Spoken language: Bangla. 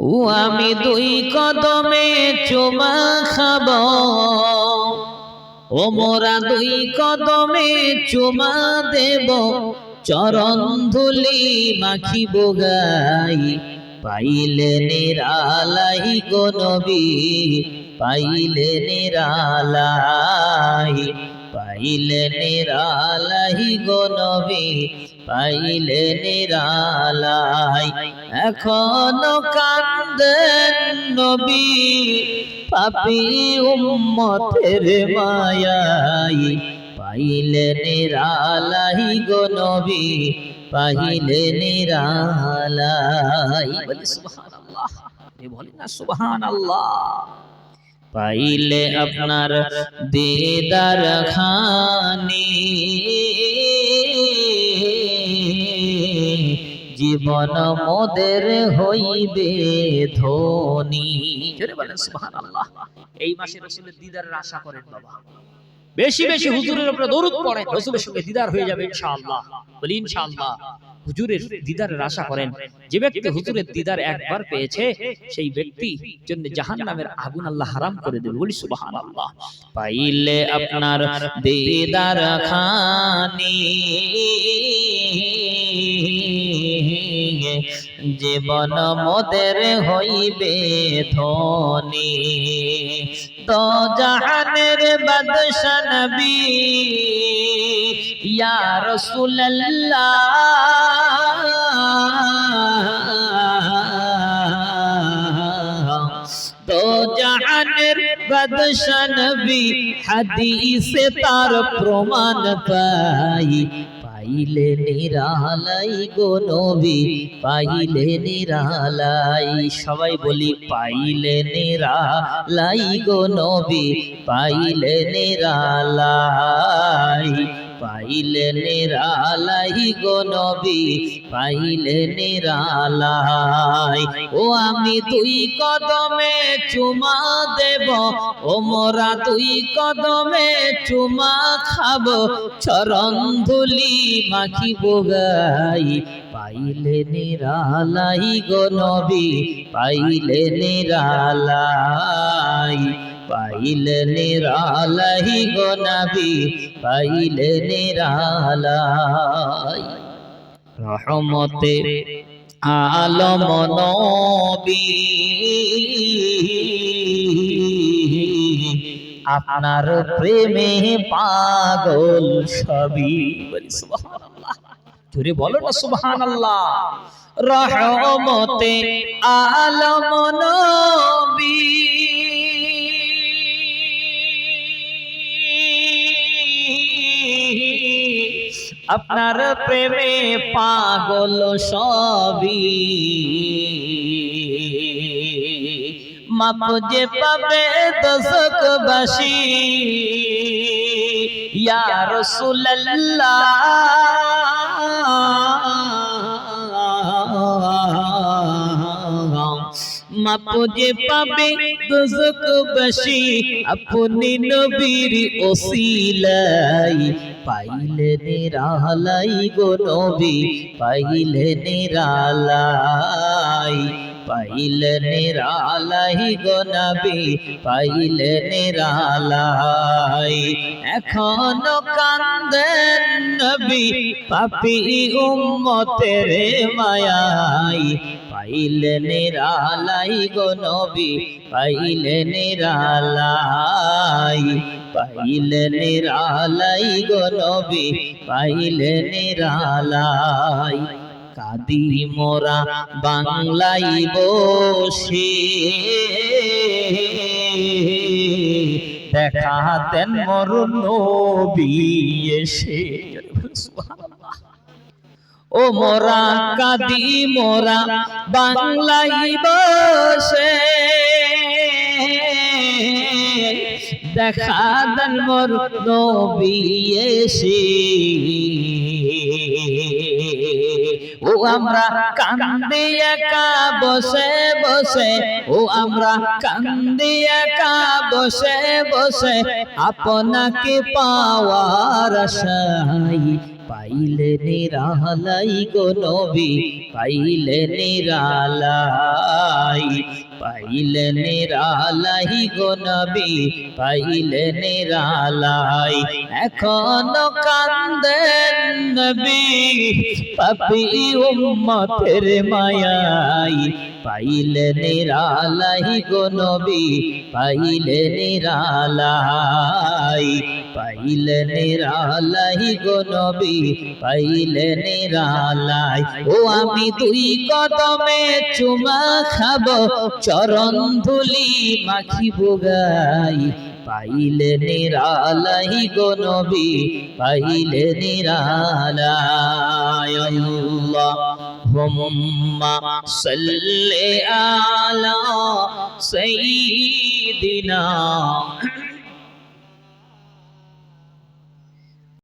ও আমি দুই কদমে চুমা খাব। ও মোরা দুই কদমে চুমা দেব। চরণ ধুলি মাখিব গাই। পাইলে নিরালাই গো নবী, পাইলে নিরালাই। পাইলে নিরালাই গো নবী, পাইলে নিরালাই। এখনও কান্দেন নবী, পাপি উম্মতের মায়াই। পাইলে নিরালাই গো নবী, পাইলে নিরালাই। বলি, সুবহানাল্লাহ। বলি না, সুবহানাল্লাহ। পাইলে আপনার দিদার খানি। জীবন মোদের হইবে ধনী। এই মাসে রসুলের দিদারের আশা করেন বাবা। বেশি বেশি হুজুরের উপরে দরুদ পড়েন রসুলের সঙ্গে দিদার হয়ে যাবে ইনশাআল্লাহ। বলি, ইনশাআল্লাহ। হুজুরের দিদারের আশা করেন যে ব্যক্তি হুজুরের দিদার একবার পেয়েছে সেই ব্যক্তি জন্য জাহান্নামের আগুন আল্লাহ হারাম করে দেবে বলি সুবহানাল্লাহ। পাইলে আপনার দিদার খানি জীবন মোদের হইবে ধনী। তো জাহানের বাদশা নবী ইয়া রাসূলুল্লাহ। বাদশা হাদিসে তার প্রমাণ পাই। পাইলে নিরালাই গো নবী, পাইলে নিরালাই। সবাই বলি, পাইলে নিরালাই গো নবী, পাইলে নিরালাই। পাইলে নিরালাই গো নবী পাইলে নিরালাই। ও আমি দুই কদমে চুমা দেব, ও মোরা দুই কদমে চুমা খাব, চরণ ধুলি মাখিব গাই। পাইলে নিরালাই গো নবী পাইলে নিরালাই। পাইলে নিরালাই গো নবী পাইলে নিরালাই। রহমতে আলম নবী। আপনার প্রেমে পাগল সবই জোরে বলো না সুবহানাল্লাহ। রহমতে আলম নবী। আপনার প্রেমে পাগল সবই। মাপ যে পাবে দশক বাসি ইয়া রাসূলুল্লাহ। মাপ যে পাবে দশক বাসি আপনি নবীর ওসিলাই। পাইলে নিরালাই গো নবী পাইলে নিরালাই। পাইলে নিরালাই গো নবী, পাইলে নিরালাই। এখনও কান্দেন নবী, পাপি উম্মতের মায়াই। পাইলে নিরালাই গো নবী, পাইলে নিরালাই। পাইলে নিরালাই গো নবী, পাইলে নিরালাই। কাদি মোরা বাংলাই বসে। দেখা দেন মোর নবী এসে। ও মোরা কাদি মোরা বাংলাই বসে। দেখা দেন মোর নবী এসে। আমরা কান্দি একা বসে বসে। ও আমরা কান্দি একা বসে বসে। আপনাকে পাওয়ার আশাই পাইলে নিরালাই গো নবী, পাইলে নিরালাই পাইলে নিরালাই গো নবী, পাইলে নিরালাই। এখনও কান্দেন নবী, পাপি উম্মতের মায়াই পাইলে নিরালাই গো নবী, পাইলে নিরালাই পাইলে নিরালাই গো নবী, পাইলে নিরালাই। ও আমি দুই কদমে চুমা খাব, চরণ ধুলি মাখিব গাই। পাইলে নিরালাই গো নবী পাইলে নিরালাই আল্লাহুম্মা সাল্লি আলা সাইয়্যিদিনা